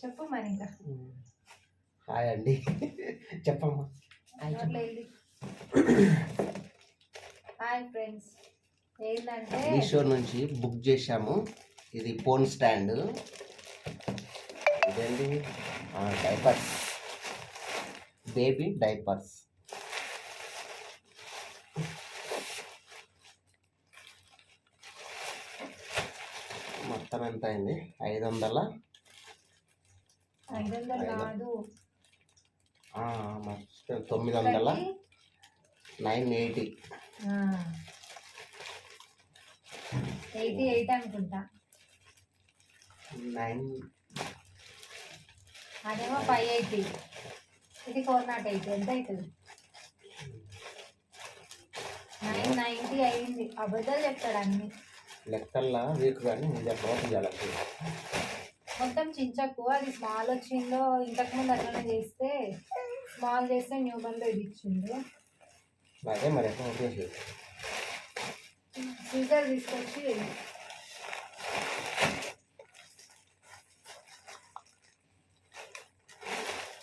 చెప్పు మరి ఇంకా హాయ్ అండి. చెప్పమ్మా. Hi friends. ఏంటంటే మీషో నుంచి బుక్ చేశాము. ఇది ఫోన్ స్టాండ్. ఇదేంటి? డైపర్స్. Baby diapers. మొత్తం ఎంత అయింది? ఐదు వందల? ఐదు వందలు కాదు. తొమ్మిది వందల? Nine eighty. ఎయిటీ ఎయిట్ అనుకుంటా. నైన్. అదేమో ఫైవ్ ఎయిటీ. ఇది ఫోర్ నాట్ ఎయిట్. ఎంత అవుతుంది? నైన్ నైంటీ అయింది. అబద్ధాలు చెప్తాడు అన్ని. లెక్కల్లా వీక్ కానీ ఎక్కడో తీయాలి మొత్తం చించకు. అది స్మాల్ వచ్చిందో ఇంతకు ముందు అట్లనే చేస్తే స్మాల్ చేస్తే న్యూ బండ్లో ఇది ఇచ్చిండు అదే మరి సీజర్ తీసుకొచ్చి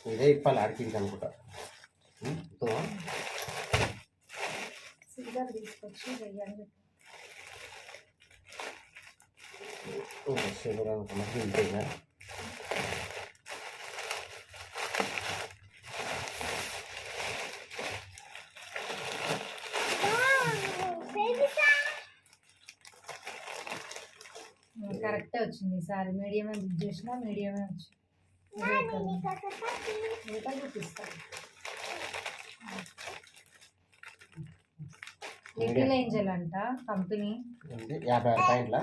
ఇదే ఇప్పాలి ఆడికించి అనుకుంటా? సీజర్ తీసుకొచ్చి వెయ్యాలి ఇంతేగా కరెక్టే వచ్చింది ఈసారి మీడియమే బుక్ చేసినా మీడియమే వచ్చింది లిటిల్ ఏంజల్ అంట కంపెనీ యాభై పాయింట్ల?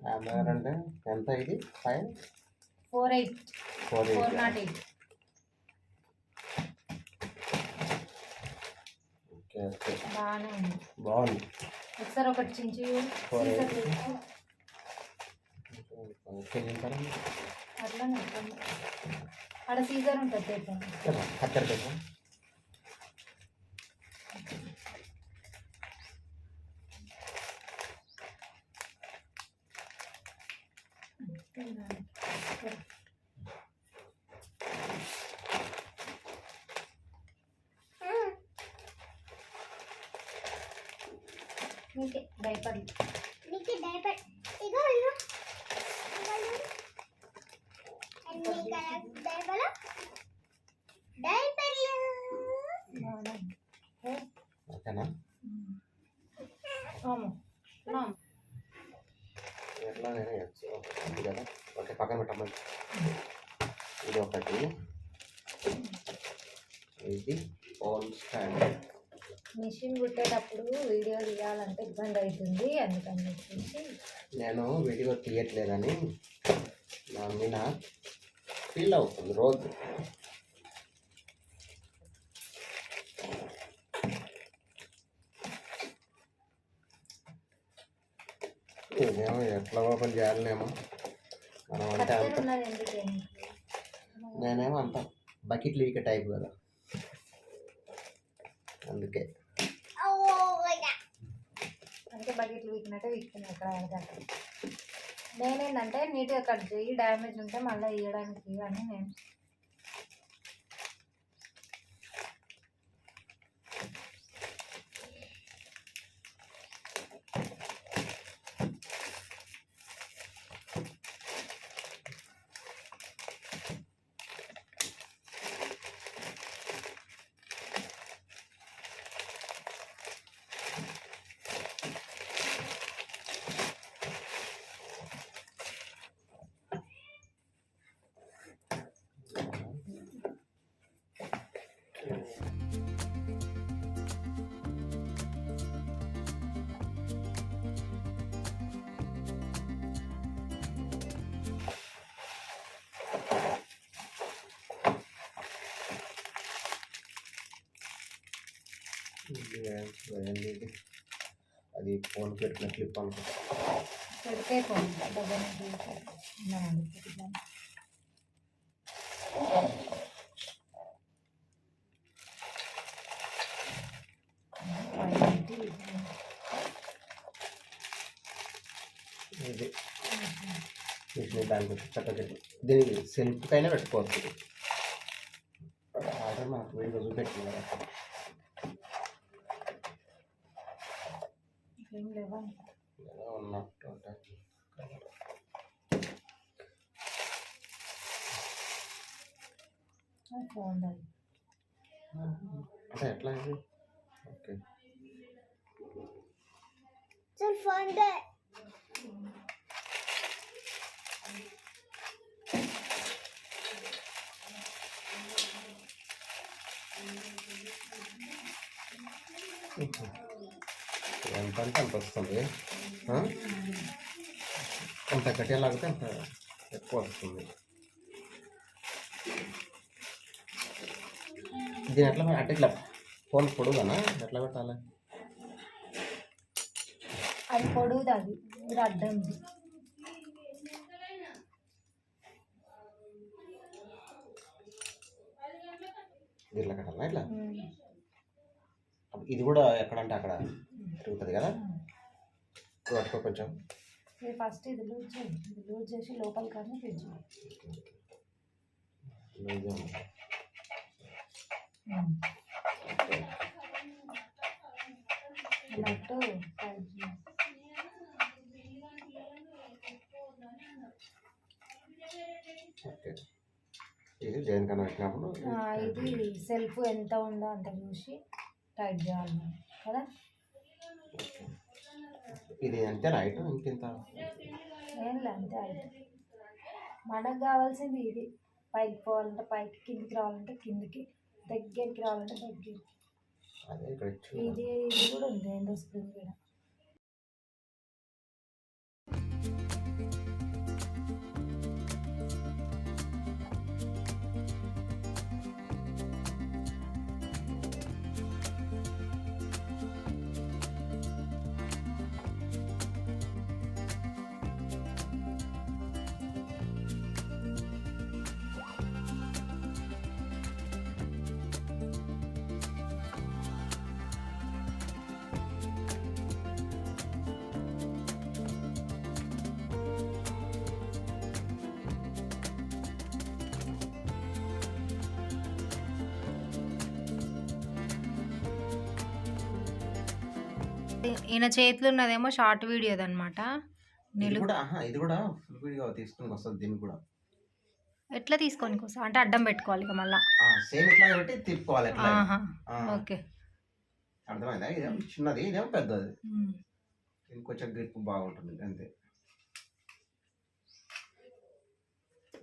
యాభై ఆరు అంటే ఎంత ఇది? Five four eight four four eight not eight okay okay బాగానే ఉంది. బాగుంది. ఒకసారి ఒకటి చించి. చెల్లించాలి అట్లానే ఉంటుంది. ఆడ సీజర్ ఉంటుంది కత్తెర పెట్టా. మీకే డైపర్లు నీకు డైపర్ ఇగో ఇగో అన్ని కలర్ డైపర్లు డైపర్లు? ఓకేనా. అవును. ఎట్లా నేను వేయచ్చు. ఉంది కదా ఓకే పక్కన పెట్టమ్మా. ఇది ఒకటి. ఇది ఫోన్ స్టాండ్ మిషన్ కుట్టేటప్పుడు వీడియో తీయాలంటే ఇబ్బంది అవుతుంది. అందుకని చెప్పేసి నేను వీడియో తీయట్లేదని నా మీద ఫీల్ అవుతుంది రోజు. ఇదేమో ఎట్లా ఓపెన్ చేయాలనేమో మనం అంటే కత్తెర అంత. ఉన్నది ఎందుకు నేనేమో అంత బకెట్ లీక్ టైప్ కదా. అందుకే. ఓ అంటే బకెట్లు వీకినట్టే వీక్కున్నాయి ఇక్కడ అడగాలి నేనేంటంటే నీట్గా కట్ చేయి డ్యామేజ్ ఉంటే మళ్ళీ ఇవ్వడానికి అని నేను ఇది అది ఫోన్ పెట్టిన క్లిప్ అనుకో పెడితే పోయింది దగ్గర నుంచి ఇది మిషన్ దానికి చక్కగా దీనికి సెల్ఫ్కైనా పెట్టుకోవచ్చు ఆర్డర్ మనకు వీడియో చూపెట్టింది కదా ఏం లేవా ఎలా ఉన్నట్టు ఉంటాయి ఫోన్ అంటే ఎట్లా ఇది ఓకే చల్ ఫోన్ దే Thank you. ఎంత అంటే అంత వస్తుంది ఆ? ఎంత గట్టిగా లాగితే అంత ఎక్కువ వస్తుంది. దీని ఎట్లా అంటే ఇట్లా ఫోన్ పొడుగానా? ఎట్లా పెట్టాలి? అది పొడుగుది అది. ఇది అడ్డంది ఇట్లా కట్టాలా ఇట్లా? ఇది కూడా ఎక్కడంటే అక్కడ తిరుగుతుంది కదా? పట్టుకో కొంచెం. ఫస్ట్ ఇది లూజ్ చేయి. ఇది లూజ్ చేసి లోపల కానీ ఉంది. అన్నట్టు టైట్ చేయి. ఓకే పెట్టినప్పుడు ఇది సెల్ఫ్ ఎంత ఉందో అంత చూసి. టైట్ చేయాలి. కదా? ఇది అంతే రైట్ ఇంకింత? ఏం అంతే అయితే మనకు కావాల్సింది ఇది. పైకి పోవాలంటే పైకి కిందికి రావాలంటే కిందికి దగ్గరికి రావాలంటే దగ్గరికి. ఇది ఇది కూడా ఉంది ఎండో స్ప్రింగ్ కూడా. ఈయన చేతిలో ఉన్నదేమో షార్ట్ వీడియోది అనమాట ఇది కూడా ఫుల్ వీడియో తీసుకుని వస్తుంది దీనికి కూడా. ఎట్లా తీసుకొని కోసం అంటే అడ్డం పెట్టుకోవాలి ఇక మళ్ళా. సేమ్ ఇట్లా పెట్టి తిప్పుకోవాలి ఎట్లా ఓకే. అర్థమైందా? ఇదేమో చిన్నది ఇదేమో పెద్దది. ఇంకొంచెం గ్రిప్ బాగుంటుంది అంతే.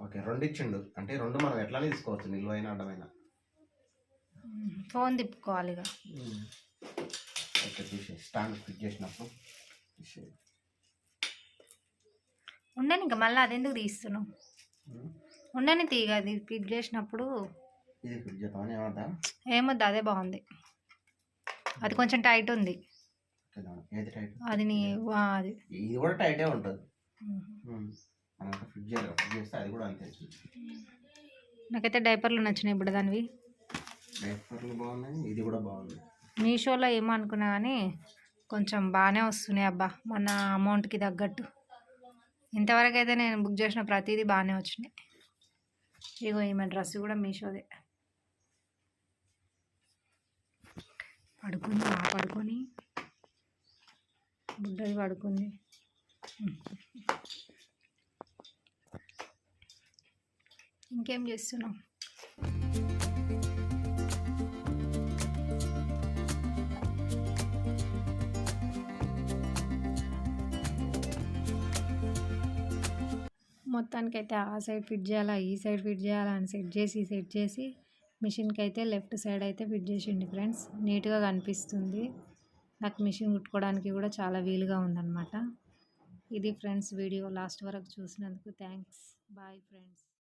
ఓకే రెండు ఇచ్చిండు. అంటే రెండు మనం ఎట్లానే తీసుకోవచ్చు నిల్వైన అడ్డమైన. ఫోన్ తిప్పుకోవాలి ఇక. ఓకే తీసే స్టాండ్ ఫిట్ చేసినప్పుడు తీసేయి. ఉండని ఇంకా మళ్ళీ అదెందుకు తీస్తున్నావు ఉమ్. ఉండని తీగ అది ఫిట్ చేసినప్పుడు ఇది ఫిట్ చేద్దామని ఏమంటా ఏమొద్దు అదే బాగుంది అది కొంచెం టైట్ ఉంది. ఏది టైట్ అది నీ వా, అది ఇది కూడా టైటే ఉంటుంది. ఉమ్. ఉమ్. మనం ఫిట్ చేయాలి ఫిట్ చేస్తే అది కూడా అంతే. నాకైతే డైపర్లు నచ్చినాయి ఇప్పుడు దానివి. డైపర్లు బాగున్నాయి ఇది కూడా బాగుంది. మీషోలో ఏమనుకున్నా కానీ కొంచెం బాగానే వస్తున్నాయి అబ్బా. మన అమౌంట్కి తగ్గట్టు. ఇంతవరకు అయితే నేను బుక్ చేసిన ప్రతిదీ బాగానే వచ్చినాయి ఇగో ఈమె డ్రెస్ కూడా మీషోదే. పడుకుంది ఆ పడుకొని బుడ్డది పడుకుంది. ఇంకేం చేస్తున్నావు? మొత్తానికి అయితే ఆ సైడ్ ఫిట్ చేయాలా ఈ సైడ్ ఫిట్ చేయాలా అని సెట్ చేసి సెట్ చేసి మిషన్కి అయితే లెఫ్ట్ సైడ్ అయితే ఫిట్ చేసిండి ఫ్రెండ్స్. నీట్గా కనిపిస్తుంది. నాకు మిషన్ కుట్టుకోవడానికి కూడా చాలా వీలుగా ఉందన్నమాట. ఇది ఫ్రెండ్స్ వీడియో లాస్ట్ వరకు చూసినందుకు థ్యాంక్స్. Bye friends.